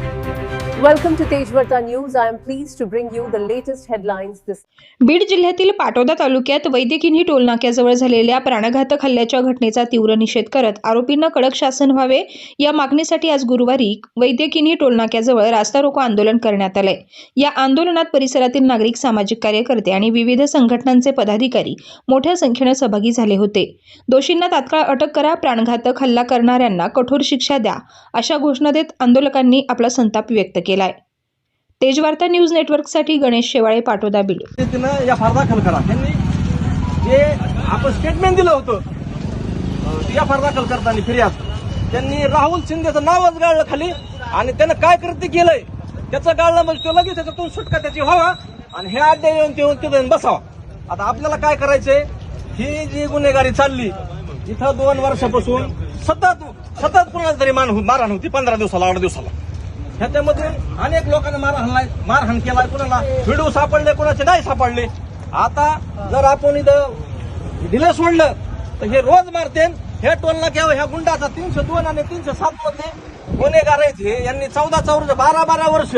thank you Welcome to Tejvarta News. I am pleased to bring you the latest headlines this Beed जिल्ह्यातील पाटोदा तालुक्यात वैद्यकिनी टोलनाक्याजवळ झालेल्या प्राणघातक हल्ल्याच्या घटनेचा तीव्र निषेध करत आरोपींना कडक शासन व्हावे या मागणीसाठी आज गुरुवारी वैद्यकिनी टोलनाक्याजवळ रास्ता रोको आंदोलन करण्यात आलंय या आंदोलनात परिसरातील नागरिक सामाजिक कार्यकर्ते आणि विविध संघटनांचे पदाधिकारी मोठ्या संख्येनं सहभागी झाले होते. दोषींना तात्काळ अटक करा प्राणघातक हल्ला करणाऱ्यांना कठोर शिक्षा द्या अशा घोषणा देत आंदोलकांनी आपला संताप व्यक्त केला. केलाय. तेजवार्ता न्यूज नेटवर्कसाठी गणेश शेवाळे पाटोदा बिल पद्धतीनं या फार दाखल करा. त्यांनी जे आपण स्टेटमेंट दिलं होतं या फार दाखल करताना फिर्याद. त्यांनी राहुल शिंदेचं नावच गाळलं खाली आणि त्यानं काय कृत्य केलंय त्याचं गाळलं म्हणजे तो लगेच त्याच्यातून सुटका त्याची व्हावा आणि हे अड्डे येऊन ते येऊन तिथं बसावा. आता आपल्याला काय करायचंय? ही जी गुन्हेगारी चालली इथं दोन वर्षापासून सतत सतत कुणाला तरी मान हो- मारहाण होती पंधरा दिवसाला आठ दिवसाला. ह्याच्यामध्ये अनेक लोकांना मारहाण मारहाण केलाय कुणाला? व्हिडिओ सापडले कुणाचे नाही सापडले. आता जर आपण इथं दिलं सोडलं तर हे रोज मारते. हे टोलला घ्यावं ह्या गुंडाचा तीनशे दोन आणि तीनशे सात मध्ये गुन्हेगार आहेत हे. यांनी चौदा चौदा बारा बारा वर्ष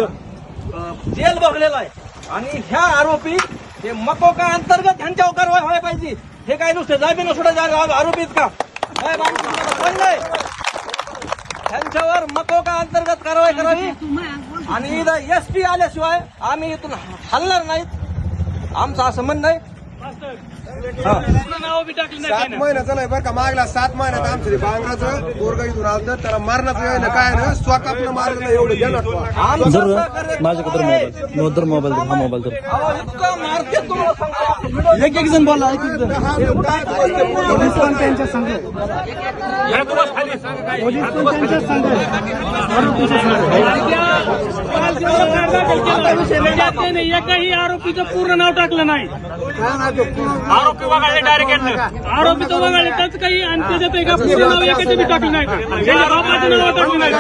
जेल बघलेला आहे. आणि ह्या आरोपी हे मकोका अंतर्गत ह्यांच्यावर कारवाई व्हायला पाहिजे. हे काय नुसते जामीन सोडा आरोपीत का साहेब, आमचं म्हणणं कोण नाही त्यांच्यावर मकोका अंतर्गत कारवाई करावी? आणि इथं एस पी आल्याशिवाय आम्ही इथून हलणार नाहीत. आमचं असं म्हणणं आहे. सात महिन्याचं नाही बरं का मागला सात महिन्यात आमचं ते बांगडाचं पोरगा इथून आलं त्याला मारण्याचं वेळ काय ना स्वकापनं मारलं एवढं सहकार्य माझ्याकडे. मोबाईल हा मोबाईल. एक एक जण बोला एक एक जण. जाते नाही. एकही आरोपीचं पूर्ण नाव टाकलं नाही. आरोपी वगळले डायरेक्ट आरोपीचं वगळले त्याच काही आणि त्याच्यात एका पूर्ण नाव एकाचं बी टाकलं नाही. त्याच्या बापाचं नाव टाकलं नाही.